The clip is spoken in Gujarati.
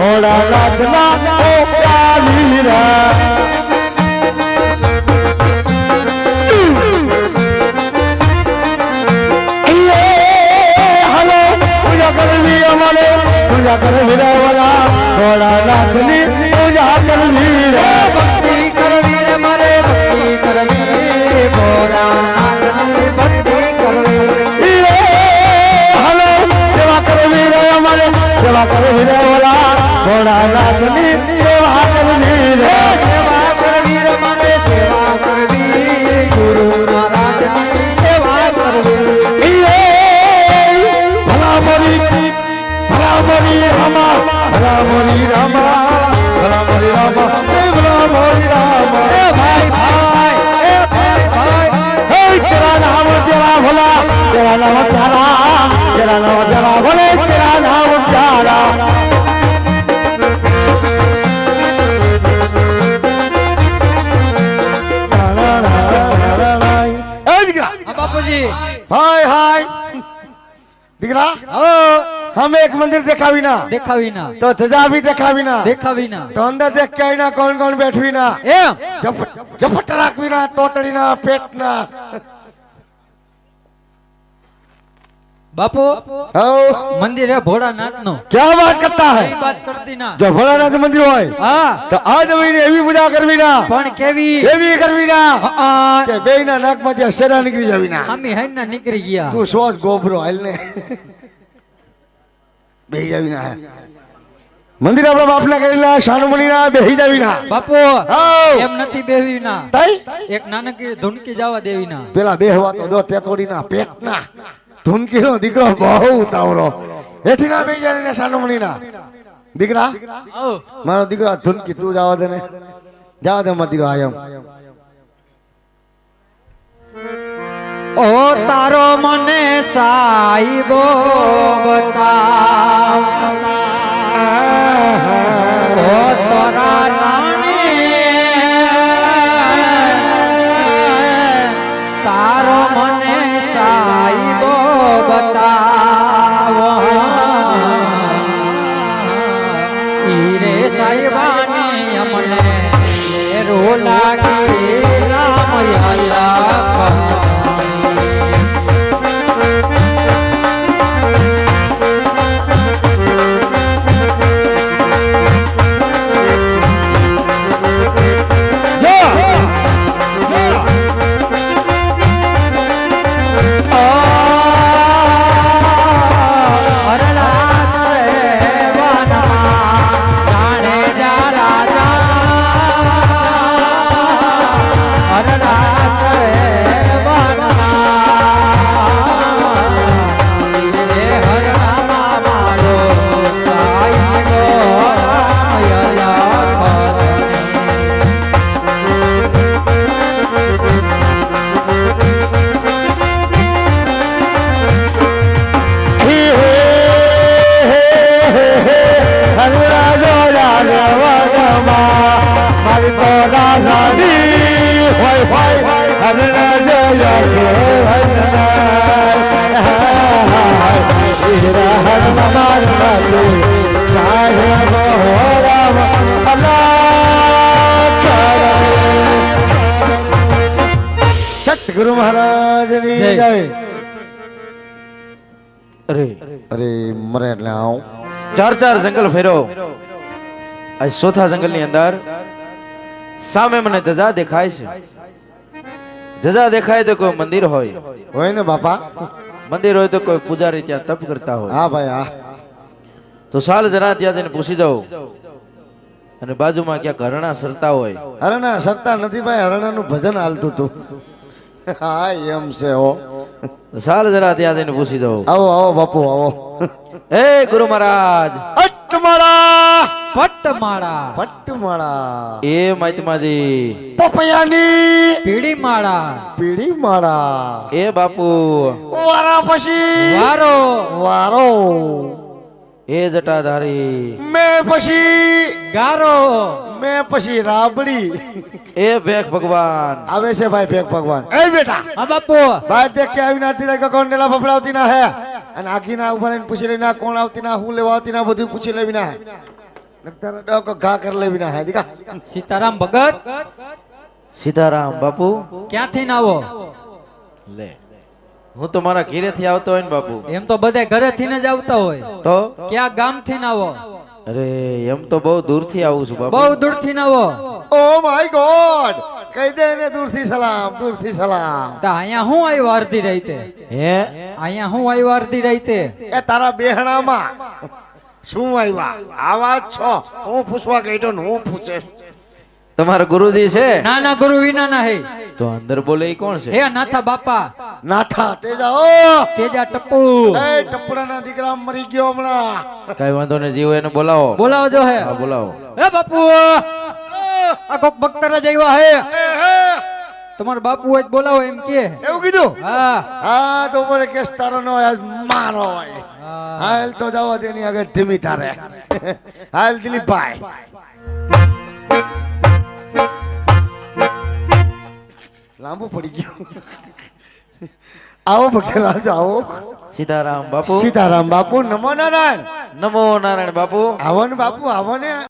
ઘોડા નાચના ઓ કાલીરા હલો પૂજા કરવી રે વાલા ઘોડા નાચની પૂજા કરવી રે. દીકરા? હમ એક મંદિર દેખાવી ના દેખાવી ના તો ધજા ભી દેખાવી ના દેખાવી ના તો અંદર દેખ કે ના કોણ કોણ બેઠવી ના એમ. ઝપટ રાખવી ના તોતડી ના પેટ ના બાપુ મંદિર હે ભોળાનાથ નો ક્યાં વાત કરતા હે? વાત કરતી ના. જો ભોળાનાથ મંદિર હોય હા. તો આ જમીને એવી પૂજા કરવી ના. પણ કેવી? એવી કરવી ના. કે બે ના નાકમાંથી શેરા નીકળી જાવી ના. અમે હે ના નીકળી ગયા. તું સોચ ગોબરો હાલ ને. બે જાવી ના. મંદિર આપણા બાપના કરેલા શાનુમણી ના બેહી જાવી ના. બાપુ એમ નથી બેહવી ના. એક નાનકી ધુનકી જવા દેવી ના. પેલા બે તો દો તેતોડી ના પેટ ના. ધૂનકી નો દીકરો બહુ ઉતાવળો હેઠી ના બેહી જાય ને શાનુમણી ના દીકરા મારો દીકરો ધૂનકી તું જવા દે ને. જવા દે મારો દીકરો આયમ ઓ તારો મને સાઈબો બતાવ ઓ તોરા લેરો તો રાધાની હોય જોયા. છે સતગુરુ મહારાજની જય. જય અરે. અરે મરે એટલે આવું. ચાર ચાર જંગલ ફેર્યો આ ચોથા જંગલની અંદર સામે મને ધજા દેખાય છે. ધજા દેખાય તો કોઈ મંદિર હોય. હોય ને બાપા? મંદિર હોય તો કોઈ પૂજારી ત્યાં તપ કરતા હોય. હા ભાઈ હા. તો સાલ જરા ત્યાં જઈને પૂછી જાઉં અને બાજુમાં ક્યાંક હરણા સરતા હોય. હરણા સરતા નથી ભાઈ હરણાનું ભજન હાલતું તું હા એમ છે હો. સાલ જરા ત્યાં જઈને પૂછી જાઉં આવો આવો બાપુ આવો. એ ગુરુ મહારાજ. અટમાળા પટ્ટમાળા. પટમાળા એ માહિતીમાજી પપૈયાની પીડી માળા પીડી માળા એ બાપુ. વારા પછી વારો. વારો. એ જટાધારી. મેં પછી ગારો. મેં પછી રાબડી. એ ભેખ ભગવાન. આવે છે ભાઈ ભેગ ભગવાન. એ બેટા. હા બાપુ. ભાઈ દેખ કે આવી નાતી લાગે કોણ ડેલા ફફડાવતી ના હે. અને આખી ના ઊભા રહીને પૂછી લઈ ના કોણ આવતી ના હું લેવા આવતી ના બધું પૂછી લેવી ના ઘા કર લેવી ના હે. સીતારામ ભગત. સીતારામ બાપુ. ક્યાંથી ના આવો? લે. હું તો મારા ઘેરેથી આવતો હોય ને બાપુ. એમ તો બધા ઘરેથી ને જ આવતા હોય. તો? ક્યાં ગામથી ના આવો? અરે એમ તો બહુ દૂરથી આવું છું બાપુ. બહુ દૂરથી ના આવો. Oh my god! કહી દે ને દૂરથી સલામ દૂરથી સલામ. તો અહીંયા હું આવ્યો અડધી રાતે? હે? અહીંયા હું આવ્યો અડધી રાતે? એ તારા બેહણામાં. શું આવ્યા? આવા છો. હું પૂછવા ગયો ને હું પૂછે. તમારા ગુરુજી છે? નાના ગુરુ વિના ના હે. તો અંદર બોલે એ કોણ છે? હે નાથા બાપા. નાથા તેજા ઓ! તેજા ટપ્પુ. એ ટપડાના દીકરા મરી ગયો હમણાં. કઈ વાંધો ને જીવો એને બોલાવો. બોલાવો જો હે. હા બોલાવો. હે બાપુ. આ કોક બખ્તર જ આવ્યા હે. હે! તમારા બાપુ હોય બોલાવો એમ કે. એવું કીધું? હા. હા તો મને કેસ તારો નો હોય આજ મારો હોય. હાલ તો જવા દે ની આગળ ધીમી તારે હાલ દિલીપભાઈ લાંબુ પડી ગયું. આવો ભક્તલાલ આવો. સીતારામ બાપુ. સીતારામ બાપુ નમો નારાયણ. નમો નારાયણ બાપુ. આવો ને બાપુ આવો ને